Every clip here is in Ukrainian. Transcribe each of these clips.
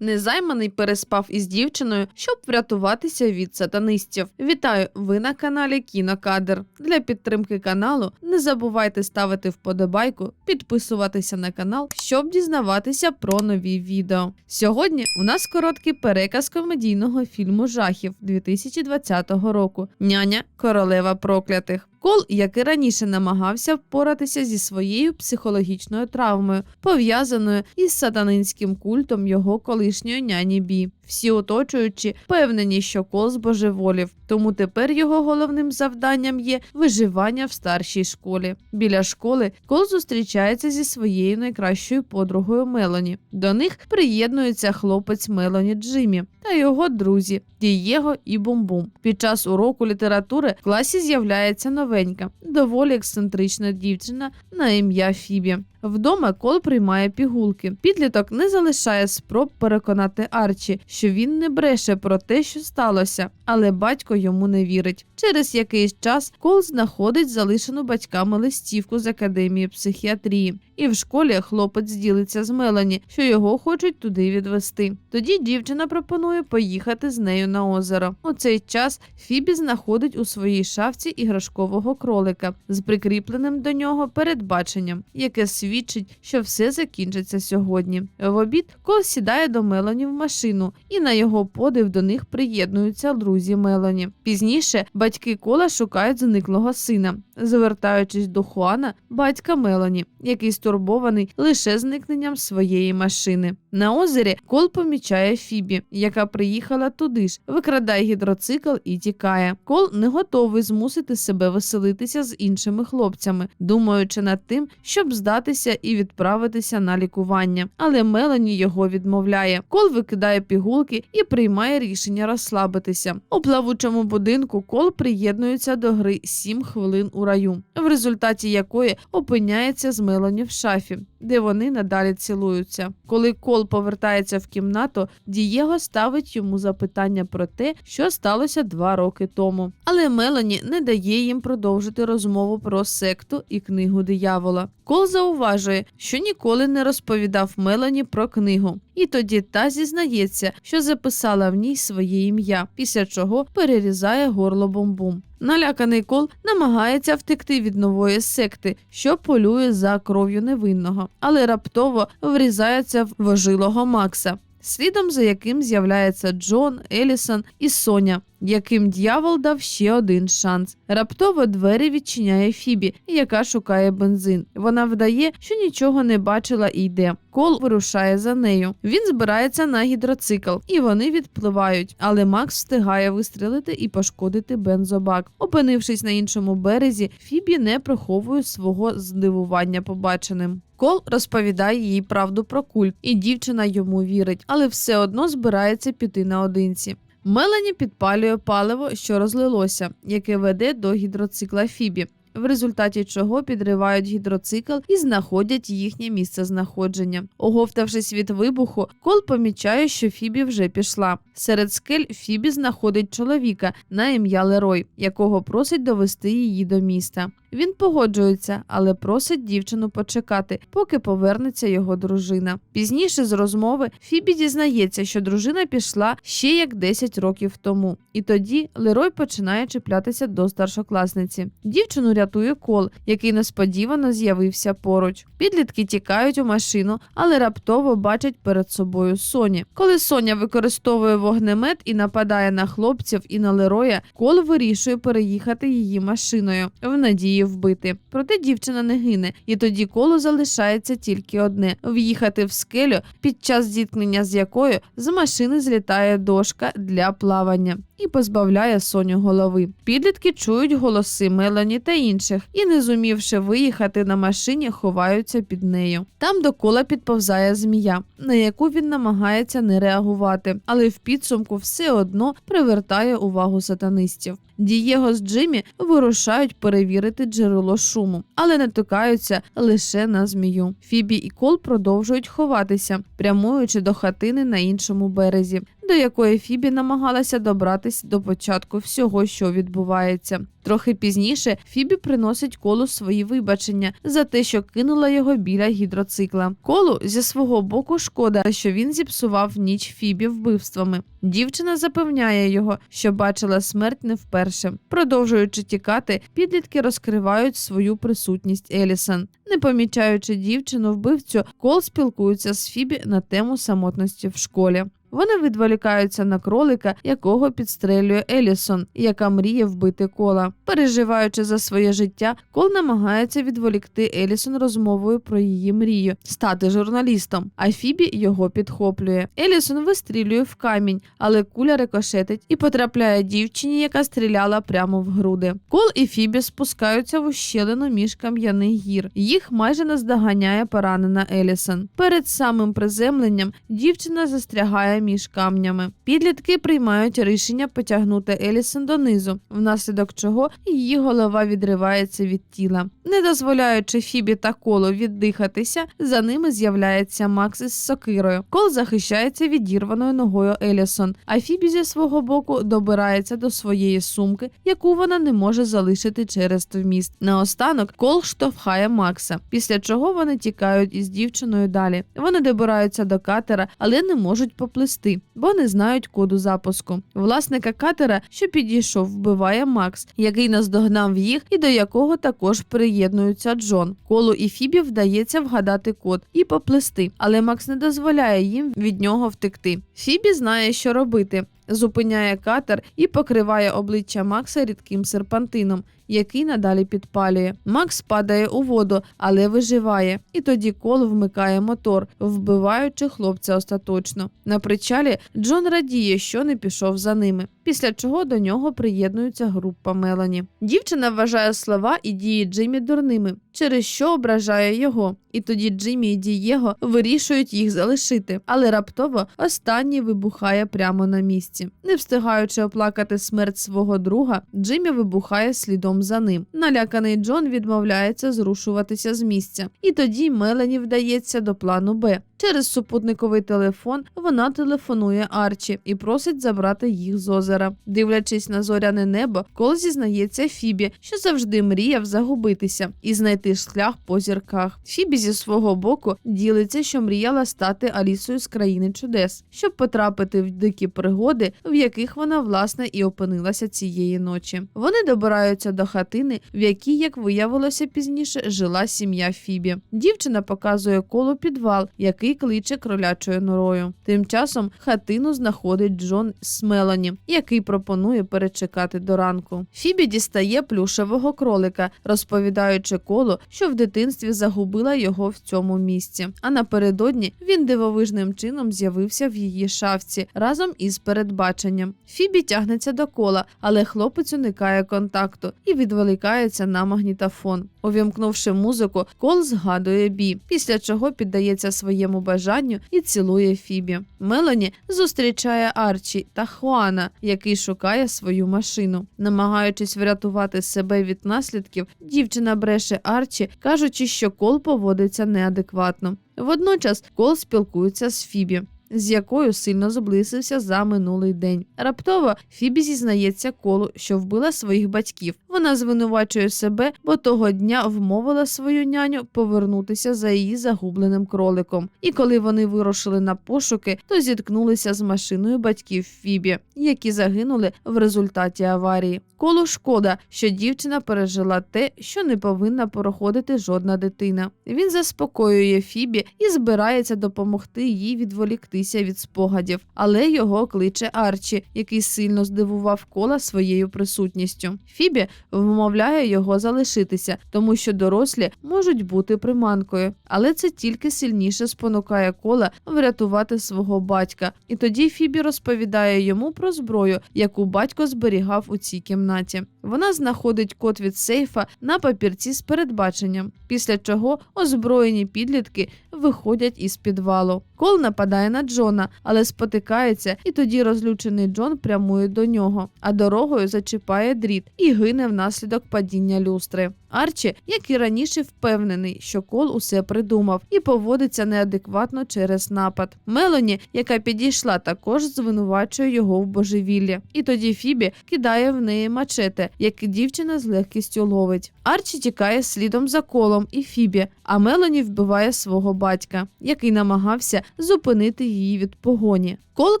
Незайманий переспав із дівчиною, щоб врятуватися від сатанистів. Вітаю! Ви на каналі Кінокадр. Для підтримки каналу не забувайте ставити вподобайку, підписуватися на канал, щоб дізнаватися про нові відео. Сьогодні у нас короткий переказ комедійного фільму жахів 2020 року Няня Королева проклятих. Кол, як і раніше намагався впоратися зі своєю психологічною травмою, пов'язаною із сатанинським культом його колишньої няні Бі. Всі оточуючі впевнені, що Кол збожеволів, тому тепер його головним завданням є виживання в старшій школі. Біля школи Кол зустрічається зі своєю найкращою подругою Мелоні. До них приєднується хлопець Мелоні Джиммі та його друзі Дієго і Бум-Бум. Під час уроку літератури в класі з'являється новенька, доволі ексцентрична дівчина на ім'я Фібі. Вдома Кол приймає пігулки. Підліток не залишає спроб переконати Арчі, що він не бреше про те, що сталося, але батько йому не вірить. Через якийсь час Кол знаходить залишену батьками листівку з академії психіатрії, і в школі хлопець ділиться з Мелані, що його хочуть туди відвести. Тоді дівчина пропонує поїхати з нею на озеро. У цей час Фібі знаходить у своїй шафці іграшкового кролика з прикріпленим до нього передбаченням, яке свідчить, що все закінчиться сьогодні. В обід Кол сідає до Мелані в машину, і на його подив до них приєднуються друзі Мелані. Пізніше батьки Кола шукають зниклого сина, звертаючись до Хуана, батька Мелані, який стурбований лише зникненням своєї машини. На озері Кол помічає Фібі, яка приїхала туди ж, викрадає гідроцикл і тікає. Кол не готовий змусити себе веселитися з іншими хлопцями, думаючи над тим, щоб здатися і відправитися на лікування. Але Мелані його відмовляє. Кол викидає пігулки і приймає рішення розслабитися. У плавучому будинку Кол приєднується до гри «7 хвилин у раю, в результаті якої опиняється з Мелані в шафі, де вони надалі цілуються. Коли Кол повертається в кімнату, Дієго ставить йому запитання про те, що сталося два роки тому. Але Мелані не дає їм продовжити розмову про секту і книгу диявола. Кол зауважує, що ніколи не розповідав Мелані про книгу, і тоді та зізнається, що записала в ній своє ім'я, після чого перерізає горло бомбум. Наляканий кол намагається втекти від нової секти, що полює за кров'ю невинного, але раптово врізається в вожилого Макса. Слідом за яким з'являється Джон, Елісон і Соня, яким дьявол дав ще один шанс. Раптово двері відчиняє Фібі, яка шукає бензин. Вона вдає, що нічого не бачила і йде. Кол вирушає за нею. Він збирається на гідроцикл, і вони відпливають. Але Макс встигає вистрелити і пошкодити бензобак. Опинившись на іншому березі, Фібі не приховує свого здивування побаченим. Кол розповідає їй правду про культ, і дівчина йому вірить, але все одно збирається піти наодинці. Мелані підпалює паливо, що розлилося, яке веде до гідроцикла Фібі. В результаті чого підривають гідроцикл і знаходять їхнє місце знаходження. Оговтавшись від вибуху, Кол помічає, що Фібі вже пішла. Серед скель Фібі знаходить чоловіка на ім'я Лерой, якого просить довести її до міста. Він погоджується, але просить дівчину почекати, поки повернеться його дружина. Пізніше з розмови Фібі дізнається, що дружина пішла ще як 10 років тому, і тоді Лерой починає чіплятися до старшокласниці. Дівчину рятує кол, який несподівано з'явився поруч. Підлітки тікають у машину, але раптово бачать перед собою Соні. Коли Соня використовує вогнемет і нападає на хлопців і на Лероя, кол вирішує переїхати її машиною в надії вбити. Проте дівчина не гине, і тоді колу залишається тільки одне в'їхати в скелю, під час зіткнення з якою з машини злітає дошка для плавання. І позбавляє Соню голови. Підлітки чують голоси Мелані та інших, і, не зумівши виїхати на машині, ховаються під нею. Там до кола підповзає змія, на яку він намагається не реагувати, але в підсумку все одно привертає увагу сатанистів. Дієго з Джиммі вирушають перевірити джерело шуму, але натикаються лише на змію. Фібі і Кол продовжують ховатися, прямуючи до хатини на іншому березі, до якої Фібі намагалася добратись до початку всього, що відбувається. Трохи пізніше Фібі приносить колу свої вибачення за те, що кинула його біля гідроцикла. Колу зі свого боку шкода, що він зіпсував ніч Фібі вбивствами. Дівчина запевняє його, що бачила смерть не вперше. Продовжуючи тікати, підлітки розкривають свою присутність Елісон. Не помічаючи дівчину вбивцю, Кол спілкується з Фібі на тему самотності в школі. Вони відволікаються на кролика, якого підстрелює Елісон, яка мріє вбити кола. Переживаючи за своє життя, Кол намагається відволікти Елісон розмовою про її мрію стати журналістом. А Фібі його підхоплює. Елісон вистрілює в камінь, але куля рикошетить і потрапляє дівчині, яка стріляла прямо в груди. Кол і Фібі спускаються в ущелину між кам'яних гір. Їх майже наздоганяє поранена Елісон. Перед самим приземленням дівчина застрягає між камнями. Підлітки приймають рішення потягнути Елісон донизу, внаслідок чого її голова відривається від тіла. Не дозволяючи Фібі та колу віддихатися, за ними з'являється Макс із сокирою. Кол захищається відірваною ногою Елісон, а Фібі зі свого боку добирається до своєї сумки, яку вона не може залишити через вміст. Наостанок Кол штовхає Макса, після чого вони тікають із дівчиною далі. Вони добираються до катера, але не можуть поплисти, бо не знають коду запуску. Власника катера, що підійшов, вбиває Макс, який наздогнав їх, і до якого також приєднується Джон. Колу і Фібі вдається вгадати код і поплисти, але Макс не дозволяє їм від нього втекти. Фібі знає, що робити. Зупиняє катер і покриває обличчя Макса рідким серпантином, який надалі підпалює. Макс падає у воду, але виживає. І тоді кол вмикає мотор, вбиваючи хлопця остаточно. На причалі Джон радіє, що не пішов за ними. Після чого до нього приєднується група Мелані. Дівчина вважає слова і дії Джиммі дурними, через що ображає його. І тоді Джиммі і Дієго вирішують їх залишити, але раптово останній вибухає прямо на місці. Не встигаючи оплакати смерть свого друга, Джиммі вибухає слідом за ним. Наляканий Джон відмовляється зрушуватися з місця. І тоді Мелані вдається до плану Б. Через супутниковий телефон вона телефонує Арчі і просить забрати їх з озера. Дивлячись на зоряне небо, Кол зізнається Фібі, що завжди мріяв загубитися і знайти шлях по зірках. Фібі зі свого боку ділиться, що мріяла стати Алісою з країни чудес, щоб потрапити в дикі пригоди, в яких вона власне і опинилася цієї ночі. Вони добираються до хатини, в якій, як виявилося пізніше, жила сім'я Фібі. Дівчина показує колу підвал, який кличе кролячою норою. Тим часом хатину знаходить Джон з Мелані, який пропонує перечекати до ранку. Фібі дістає плюшевого кролика, розповідаючи колу, що в дитинстві загубила його в цьому місці. А напередодні він дивовижним чином з'явився в її шафці разом із передбаченням. Фібі тягнеться до кола, але хлопець уникає контакту і відволікається на магнітофон. Увімкнувши музику, кол згадує бі, після чого піддається своєму бажанню і цілує Фібі. Мелані зустрічає Арчі та Хуана, який шукає свою машину. Намагаючись врятувати себе від наслідків, дівчина бреше Арчі, кажучи, що кол поводиться неадекватно. Водночас кол спілкується з Фібі. З якою сильно зблизився за минулий день. Раптово Фібі зізнається колу, що вбила своїх батьків. Вона звинувачує себе, бо того дня вмовила свою няню повернутися за її загубленим кроликом. І коли вони вирушили на пошуки, то зіткнулися з машиною батьків Фібі, які загинули в результаті аварії. Колу шкода, що дівчина пережила те, що не повинна проходити жодна дитина. Він заспокоює Фібі і збирається допомогти їй відволіктися від спогадів, але його кличе Арчі, який сильно здивував кола своєю присутністю. Фібі вмовляє його залишитися, тому що дорослі можуть бути приманкою, але це тільки сильніше спонукає кола врятувати свого батька. І тоді Фібі розповідає йому про зброю, яку батько зберігав у цій кімнаті. Вона знаходить код від сейфа на папірці з передбаченням, після чого озброєні підлітки виходять із підвалу. Кол нападає на Джона, але спотикається, і тоді розлючений Джон прямує до нього, а дорогою зачіпає дріт і гине внаслідок падіння люстри. Арчі, як і раніше, впевнений, що Кол усе придумав і поводиться неадекватно через напад. Мелоні, яка підійшла, також звинувачує його в божевіллі. І тоді Фібі кидає в неї мачете, яке дівчина з легкістю ловить. Арчі тікає слідом за колом і Фібі, а Мелоні вбиває свого батька, який намагався зупинити її від погоні. Кол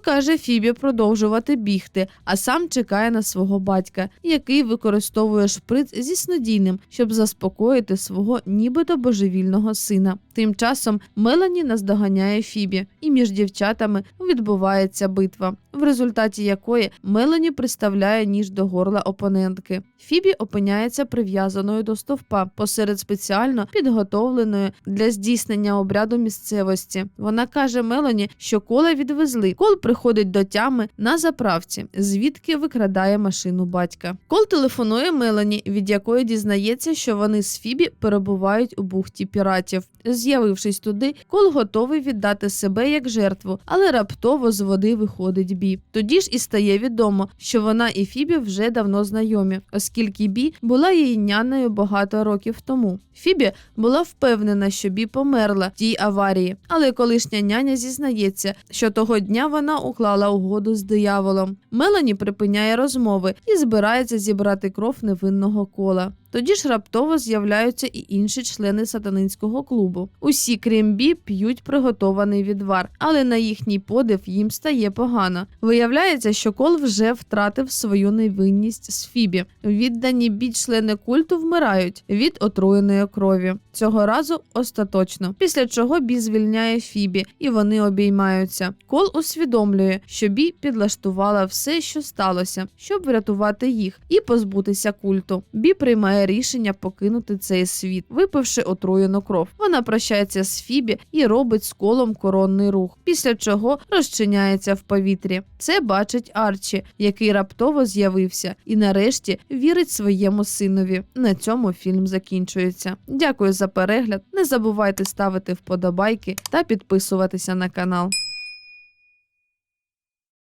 каже Фібі продовжувати бігти, а сам чекає на свого батька, який використовує шприц зі снодійним, щоб заспокоїти свого нібито божевільного сина. Тим часом Мелані наздоганяє Фібі, і між дівчатами відбувається битва, в результаті якої Мелані приставляє ніж до горла опонентки. Фібі опиняється прив'язаною до стовпа посеред спеціально підготовленої для здійснення обряду місцевості. Вона каже Мелані, що кола відвезли. Кол приходить до тями на заправці, звідки викрадає машину батька. Кол телефонує Мелані, від якої дізнається, що вони з Фібі перебувають у бухті піратів. З'явившись туди, Кол готовий віддати себе як жертву, але раптово з води виходить Бі. Тоді ж і стає відомо, що вона і Фібі вже давно знайомі, оскільки Бі була її нянею багато років тому. Фібі була впевнена, що Бі померла в тій аварії, але колишня няня зізнається, що того дня вона уклала угоду з дияволом. Мелані припиняє розмови і збирається зібрати кров невинного кола. Тоді ж раптово з'являються і інші члени сатанинського клубу. Усі, крім Бі, п'ють приготований відвар, але на їхній подив їм стає погано. Виявляється, що кол вже втратив свою невинність з Фібі. Віддані бі члени культу вмирають від отруєної крові. Цього разу остаточно. Після чого Бі звільняє Фібі, і вони обіймаються. Кол усвідомлює, що Бі підлаштувала все, що сталося, щоб врятувати їх і позбутися культу. Бі приймає рішення покинути цей світ, випивши отруєну кров. Вона прощається з Фібі і робить з колом коронний рух, після чого розчиняється в повітрі. Це бачить Арчі, який раптово з'явився, і нарешті вірить своєму синові. На цьому фільм закінчується. Дякую за перегляд. Не забувайте ставити вподобайки та підписуватися на канал.